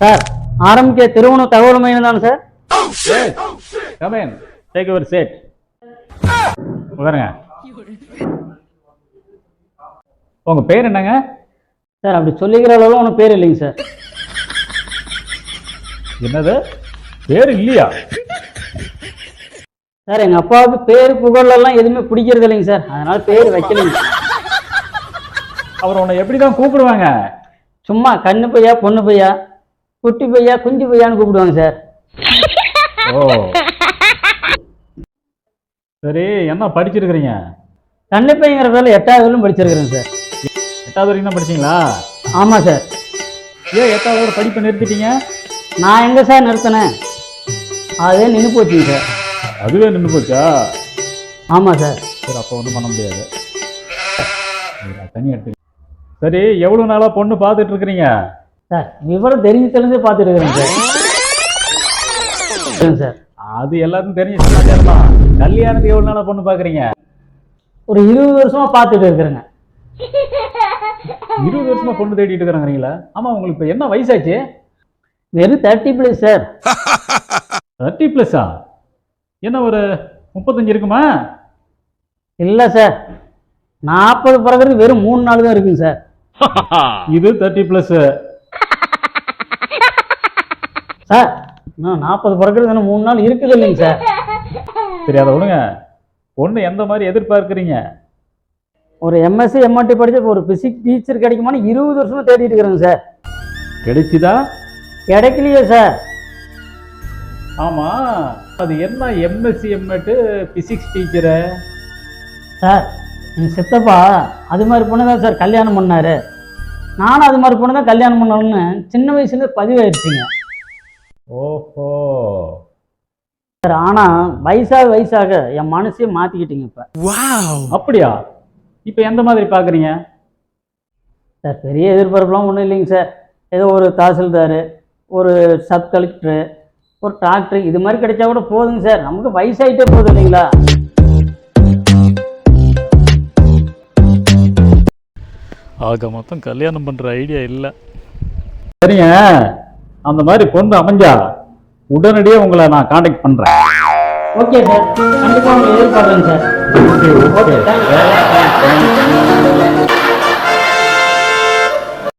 Sir ஆரம்பிக்க திருவண்ணூர் தகவல் மையம் தானே sir come on take your seat உட்காருங்க. உங்க பேர் என்னங்க? சார் அப்படி சொல்லிக்கிற அளவு ஒன்றும் பேர் இல்லைங்க சார். என்னது? பேர் இல்லையா? சார் எங்கள் அப்பாவுக்கு பேர் புகழெல்லாம் எதுவுமே பிடிக்கிறது இல்லைங்க சார். அதனால பேர் வைக்கலைங்க அவர் உன்னை எப்படி தான் கூப்பிடுவாங்க? சும்மா கண்ணு பையா பொண்ணு பையா? குட்டி பையா குஞ்சு பையான்னு கூப்பிடுவாங்க சார். ஓ. சரி என்ன படிச்சிருக்கிறீங்க? கண்ணு பையங்கிற பேரில் எட்டாவது வரையிலும் படிச்சிருக்கிறேன் சார். எட்டாவது வரைக்கும் தான் படிச்சீங்களா? ஆமாம் சார். ஏன் எட்டாவதோட படிப்பை நிறுத்திட்டீங்க? நான் எங்கே சார் நிறுத்தினேன்? அதே நின்று போச்சுங்க சார். அதுவே நின்று போச்சா? ஆமாம் சார். சரி அப்போ ஒன்றும் பண்ண முடியாது. தனி எடுத்து சரி எவ்வளோ நாளாக பொண்ணு பார்த்துட்டு இருக்கிறீங்க? சார் விவரம் தெரிஞ்சு தெரிஞ்சு பார்த்துட்டு இருக்கிறேன் சார். சார் அது எல்லாருக்கும் தெரிஞ்ச சமாச்சாரம் தான் கல்யாணத்துக்கு எவ்வளோ நாளாக பொண்ணு பார்க்குறீங்க ஒரு இருபது வருஷமா பார்த்துட்டு இருக்கிறேங்க. இருபது வருஷமா பொண்ணு தேடிட்டு இருக்கிறாங்கிறீங்களா? ஆமாம் உங்களுக்கு இப்போ என்ன வயசாச்சு? வெறும் தேர்ட்டி பிளஸ் சார். தேர்ட்டி ப்ளஸ்ஸா என்ன ஒரு முப்பத்தஞ்சு இருக்குமா? இல்லை சார். நாற்பது பிறகுறது வெறும் மூணு நாள் தான் இருக்குங்க சார். இது தேர்ட்டி ப்ளஸ் சார் இன்னும் நாற்பது பிறகுறது இன்னும் மூணு நாள் இருக்குது இல்லைங்க சார். சரி அதை விடுங்க. பொண்ணு எந்த மாதிரி எதிர்பார்க்குறீங்க? ஒரு எம்எஸ்சி எம்ஆர்டி படிச்ச ஒரு பிசிக்ஸ் டீச்சர் கிடைக்குமான்னு இருபது வருஷமா தேடிட்டு இருக்கிறேங்க சார். கிடைச்சுதா? கிடைக்கலையே சார். ஆமாம் அது என்ன MSc MEd physics teacher sir எங்கள் சித்தப்பா அது மாதிரி பொண்ணு தான் சார் கல்யாணம் பண்ணாரு. நானும் அது மாதிரி பொண்ணு தான் கல்யாணம் பண்ணணும்னு சின்ன வயசுல பதிவாயிருச்சுங்க ஓஹோ. சார் ஆனால் வயசாக வயசாக என் மனசையே மாற்றிக்கிட்டீங்க இப்போ. அப்படியா? இப்போ எந்த மாதிரி பார்க்குறீங்க சார் பெரிய எதிர்பார்ப்புலாம் ஒன்றும் இல்லைங்க சார். ஏதோ ஒரு தாசில்தார் ஒரு சப் கலெக்டரு ஒரு டாக்டர் இது மாதிரி கிடைச்சா கூட போதுங்க சார். நமக்கு வயசாயிட்டே போதும் இல்லைங்களா? ஆக மொத்தம் கல்யாணம் பண்ணுற ஐடியா இல்லை. சரிங்க. அந்த மாதிரி பொண்ணு அமைஞ்சா உடனடியே உங்களை நான் காண்டாக்ட் பண்ணுறேன் ஓகே சார் கண்டிப்பாக உங்களை எதிர்பார்க்குறேன் சார் ஓகே ஓகே